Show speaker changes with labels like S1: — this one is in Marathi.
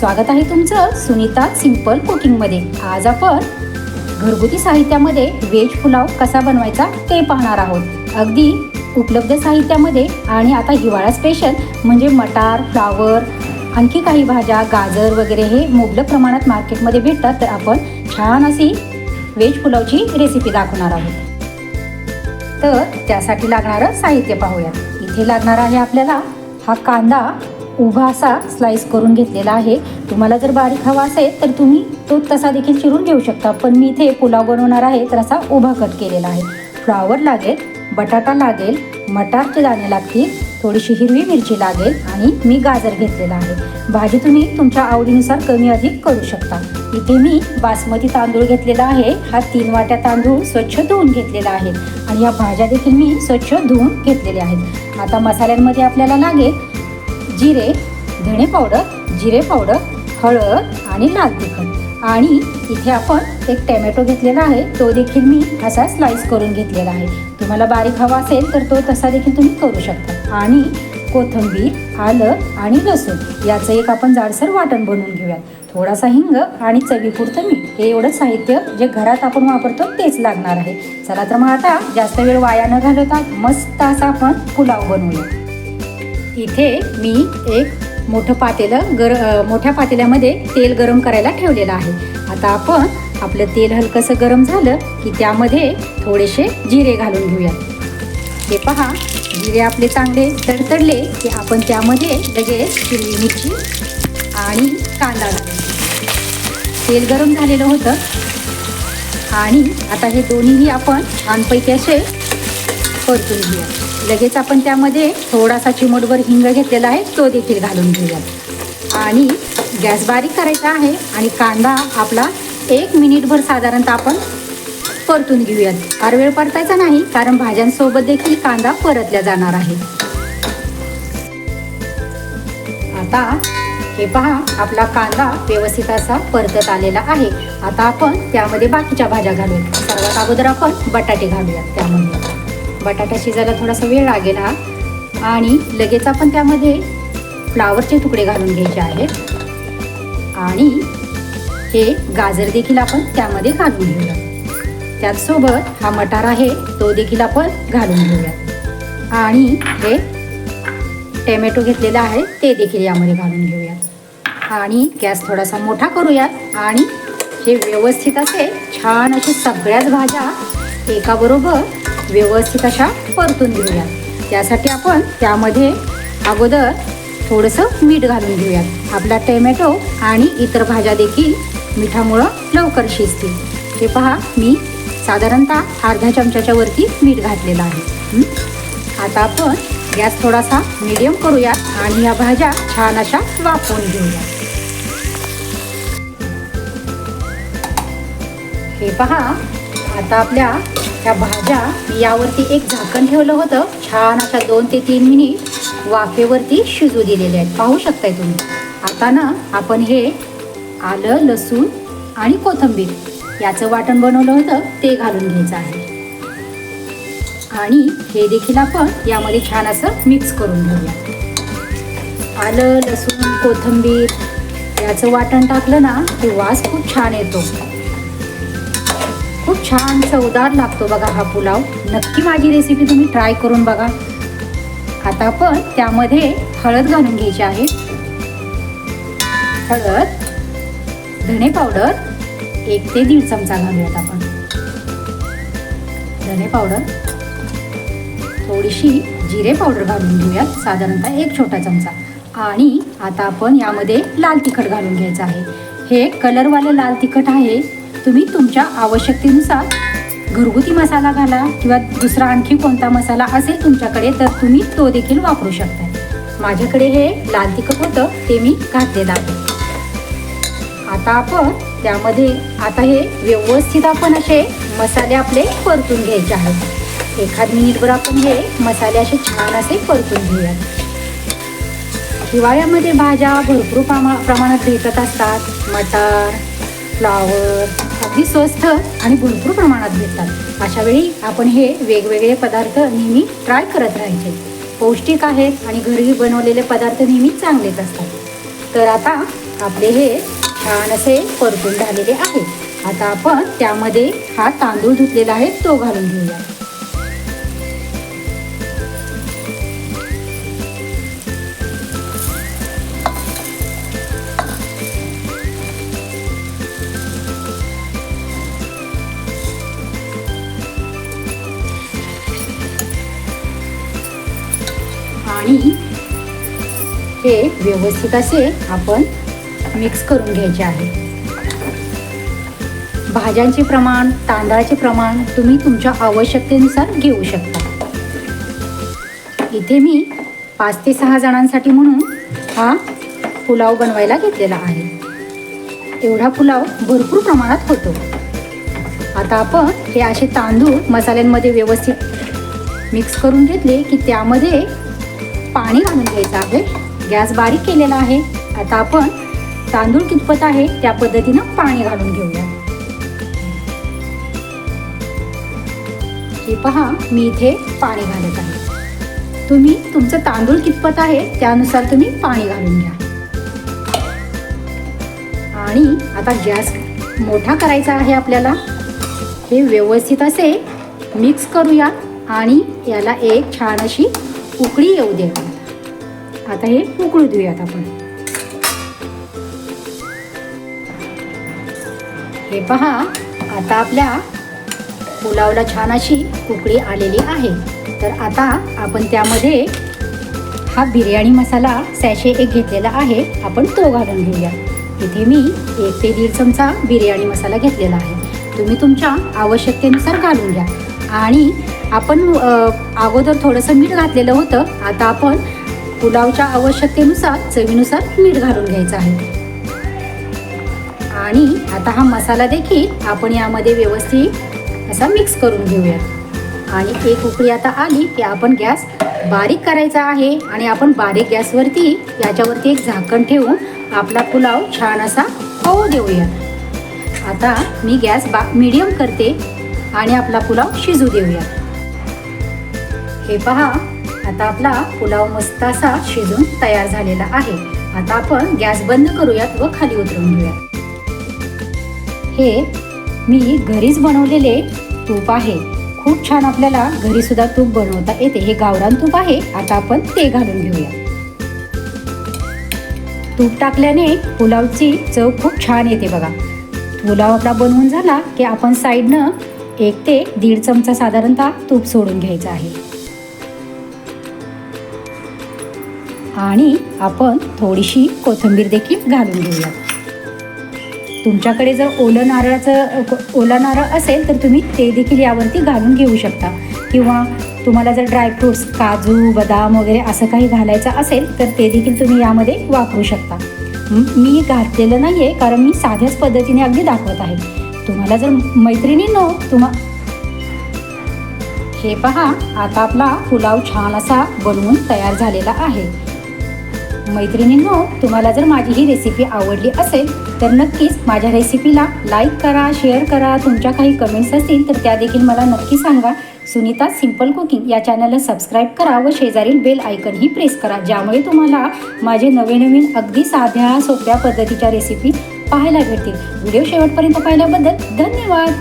S1: स्वागत आहे तुमचं सुनीता सिंपल कुकिंगमध्ये. आज आपण घरगुती साहित्यामध्ये व्हेज पुलाव कसा बनवायचा ते पाहणार आहोत. अगदी उपलब्ध साहित्यामध्ये आणि आता हिवाळा स्पेशल म्हणजे मटार फ्लावर आणखी काही भाज्या गाजर वगैरे हे मुबलक प्रमाणात मार्केटमध्ये भेटतात तर आपण छान अशी व्हेज पुलावची रेसिपी दाखवणार आहोत. तर त्यासाठी लागणारं साहित्य पाहूया. इथे लागणार आहे आपल्याला हा कांदा उभा असा स्लाइस करून घेतलेला आहे. तुम्हाला जर बारीक हवा असेल तर तुम्ही तो तसा देखील चिरून घेऊ शकता. पण मी इथे पुलाव बनवणार आहे तर असा उभा कट केलेला आहे. फ्लावर लागेल बटाटा लागेल मटारचे दाणे लागतील थोडीशी हिरवी मिरची लागेल आणि मी गाजर घेतलेला आहे. भाजी तुम्ही तुमच्या आवडीनुसार कमी अधिक करू शकता. इथे मी बासमती तांदूळ घेतलेला आहे. हा तीन वाट्या तांदूळ स्वच्छ धुवून घेतलेला आहे. आणि या भाज्या देखील मी स्वच्छ धुवून घेतलेल्या आहेत. आता मसाल्यांमध्ये आपल्याला लागेल जिरे धणे पावडर जिरे पावडर हळद आणि लाल तिखट. आणि इथे आपण एक टॅमॅटो घेतलेला आहे. तो देखील मी असा स्लाइस करून घेतलेला आहे. तुम्हाला बारीक हवा असेल तर तो तसा देखील तुम्ही करू शकता. आणि कोथिंबीर आलं आणि लसूण याचं एक आपण जाडसर वाटण बनवून घेऊयात. थोडासा हिंग आणि चवीपुरतं मीठ. हे एवढं साहित्य जे घरात आपण वापरतो तेच लागणार आहे. चला तर मग आता जास्त वेळ वाया न घालवता मस्त असा आपण पुलाव बनवूया इथे मी एक मोठं पातेलं गर मोठ्या पातेल्यामध्ये तेल गरम करायला ठेवलेलं आहे. आता आपण आपलं तेल हलकंसं गरम झालं की त्यामध्ये थोडेसे जिरे घालून घेऊया हे पहा जिरे आपले चांगले तडतडले की आपण त्यामध्ये लगेच हिरवी मिरची आणि कांदा तेल गरम झालेलं होतं. आणि आता हे दोन्हीही आपण छानपैकी असे परतून घेऊया लगेच आपण त्यामध्ये थोडासा चिमटभर हिंग घेतलेला आहे तो देखील घालून घेऊया आणि गॅस बारीक करायचा आहे आणि कांदा आपला एक मिनिटभर साधारणतः आपण परतून घेऊयात. फार वेळ परतायचा नाही कारण भाज्यांसोबत देखील कांदा परतल्या जाणार आहे. आता हे पहा आपला कांदा व्यवस्थित असा परतत आलेला आहे. आता आपण त्यामध्ये बाकीच्या भाज्या घालूया सर्वात अगोदर आपण बटाटे घालूयात त्यामध्ये. बटाटा शिजायला थोडासा वेळ लागेल हा. आणि लगेच आपण त्यामध्ये फ्लावरचे तुकडे घालून घ्यायचे आहेत. आणि हे गाजर देखील आपण त्यामध्ये घालून घेऊया. त्याचसोबत हा मटार आहे तो देखील आपण घालून घेऊया. आणि हे टॅमॅटो घेतलेला आहे ते देखील यामध्ये घालून घेऊयात आणि गॅस थोडासा मोठा करूयात. आणि हे व्यवस्थित असे छान असे सगळ्याच भाज्या एकाबरोबर व्यवस्थित अशा परतून घेऊयात. त्यासाठी आपण त्यामध्ये अगोदर थोडंसं मीठ घालून घेऊयात. आपला टोमॅटो आणि इतर भाज्या देखील मिठामुळं लवकर शिजतील. हे पहा मी साधारणतः अर्ध्या चमच्याच्या वरती मीठ घातलेलं आहे. आता आपण गॅस थोडासा मीडियम करूया आणि या भाज्या छान अशा वाफवून घेऊया हे पहा आता आपल्या ह्या भाज्या यावरती एक झाकण ठेवलं होतं. छान अशा दोन ते तीन मिनिट वाफेवरती शिजू दिलेले आहेत. पाहू शकताय तुम्ही. आता ना आपण हे आलं लसूण आणि कोथिंबीर याचं वाटण बनवलं होतं. ते घालून घ्यायचं आहे. आणि हे देखील आपण यामध्ये छान असं मिक्स करून घेऊया. आलं लसूण कोथिंबीर याचं वाटण टाकलं ना की वास खूप छान येतो. खूप छान चवदार लागतो बघा हा पुलाव. नक्की माझी रेसिपी तुम्ही ट्राय करून बघा. आता आपण त्यामध्ये हळद घालून घ्यायची आहे. हळद धणे पावडर एक ते दीड चमचा घालूयात आपण. धणे पावडर थोडीशी जिरे पावडर घालून घेऊयात साधारणतः एक छोटा चमचा. आणि आता आपण यामध्ये लाल तिखट घालून घ्यायचं आहे. हे कलरवालं लाल तिखट आहे. तुम्ही तुमच्या आवश्यकतेनुसार घरगुती मसाला घाला किंवा दुसरा आणखी कोणता मसाला असेल तुमच्याकडे तर तुम्ही तो देखील वापरू शकता. माझ्याकडे हे लाल तिखट होतं ते मी घातलेलं आहे. आता आपण त्यामध्ये आता हे व्यवस्थित आपण असे मसाले आपले परतून घ्यायचे आहेत. एखाद मिनिटभर आपण हे मसाले असे छान असे परतून घेऊयात. हिवाळ्यामध्ये भाज्या भरपूर प्रमा प्रमाणात भेटत असतात. मटार फ्लावर अगदी स्वस्त आणि भरपूर प्रमाणात भेटतात. अशा वेळी आपण हे वेगवेगळे पदार्थ नेहमी ट्राय करत राहायचे. पौष्टिक आहेत आणि घरी बनवलेले पदार्थ नेहमी चांगलेच असतात. तर आता आपले हे छान असे परतून झालेले आहे. आता आपण त्यामध्ये हा तांदूळ धुतलेला आहे तो घालून घेऊया. हे व्यवस्थित असे आपण मिक्स करून घ्यायचे आहे. भाज्यांचे प्रमाण तांदळाचे प्रमाण तुम्ही तुमच्या आवश्यकतेनुसार घेऊ शकता. इथे मी पाच ते सहा जणांसाठी म्हणून हा पुलाव बनवायला घेतलेला आहे. एवढा पुलाव भरपूर प्रमाणात होतो. आता आपण हे असे तांदूळ मसाल्यांमध्ये व्यवस्थित मिक्स करून घेतले की त्यामध्ये पाणी घालून घ्यायचं आहे. गॅस बारीक केलेला आहे. आता आपण तांदूळ कितपत आहे त्या पद्धतीनं पाणी घालून घेऊया. हे पहा मी इथे पाणी घालत आहे. तुम्ही तुमचं तांदूळ कितपत आहे त्यानुसार तुम्ही पाणी घालून घ्या. आणि आता गॅस मोठा करायचा आहे आपल्याला. हे व्यवस्थित असे मिक्स करूया आणि याला एक छान अशी उकळी येऊ दे आता हे उकळू देऊयात आपण. हे पहा आता आपल्या पुलावला छान अशी उकळी आलेली आहे. तर आता आपण त्यामध्ये हा बिर्याणी मसाला सॅशे एक घेतलेला आहे. आपण तो घालून घेऊया. इथे मी एक ते दीड चमचा बिर्याणी मसाला घेतलेला आहे. तुम्ही तुमच्या आवश्यकतेनुसार घालून घ्या. आणि आपण अगोदर थोडंसं मीठ घातलेलं होतं. आता आपण पुलावच्या आवश्यकतेनुसार चवीनुसार मीठ घालून घ्यायचं आहे. आणि आता हा मसाला देखील आपण यामध्ये व्यवस्थित असा मिक्स करून घेऊया आणि एक उकळी आता आली की आपण गॅस बारीक करायचा आहे आणि आपण बारीक गॅसवरती याच्यावरती एक झाकण ठेवून आपला पुलाव छान असा होऊ देऊया आता मी गॅस बा मिडियम करते आणि आपला पुलाव शिजू देऊया हे पहा आता आपला पुलाव मस्त असा शिजून तयार झालेला आहे. आता आपण गॅस बंद करूयात व खाली उतरून घेऊयात. हे मी घरीच बनवलेले तूप आहे. खूप छान आपल्याला घरी सुद्धा तूप बनवता येते. हे गावरान तूप आहे. आता आपण ते घालून घेऊया तूप टाकल्याने पुलावची चव खूप छान येते बघा. पुलाव आपला बनवून झाला की आपण साईडनं एक ते दीड चमचा साधारणतः तूप सोडून घ्यायचं आहे. आणि आपण थोडीशी कोथिंबीर देखील घालून घेऊया. तुमच्याकडे जर ओलं नारळाचं ओला नारळ असेल तर तुम्ही ते देखील यावरती घालून घेऊ शकता. किंवा तुम्हाला जर ड्रायफ्रुट्स काजू बदाम वगैरे असं काही घालायचं असेल तर ते देखील तुम्ही यामध्ये वापरू शकता. मी घातलेलं नाही आहे कारण मी साध्याच पद्धतीने अगदी दाखवत आहे. तुम्हाला जर मैत्रिणींनो तुम्हा हे पहा आता आपला पुलाव छान असा बनवून तयार झालेला आहे. मैत्रिणींनो तुम्हाला जर माझी ही रेसिपी आवडली असेल तर नक्कीच माझ्या रेसिपीला लाईक करा शेअर करा. तुमच्या काही कमेंट्स असतील तर त्या देखील मला नक्की सांगा. सुनीता सिंपल कुकिंग या चॅनलला सबस्क्राईब करा व शेजारील बेल आयकनही प्रेस करा. ज्यामुळे तुम्हाला माझे नवीन नवीन अगदी साध्या सोप्या पद्धतीच्या रेसिपी पाहायला भेटतील. व्हिडिओ शेवटपर्यंत पाहिल्याबद्दल धन्यवाद!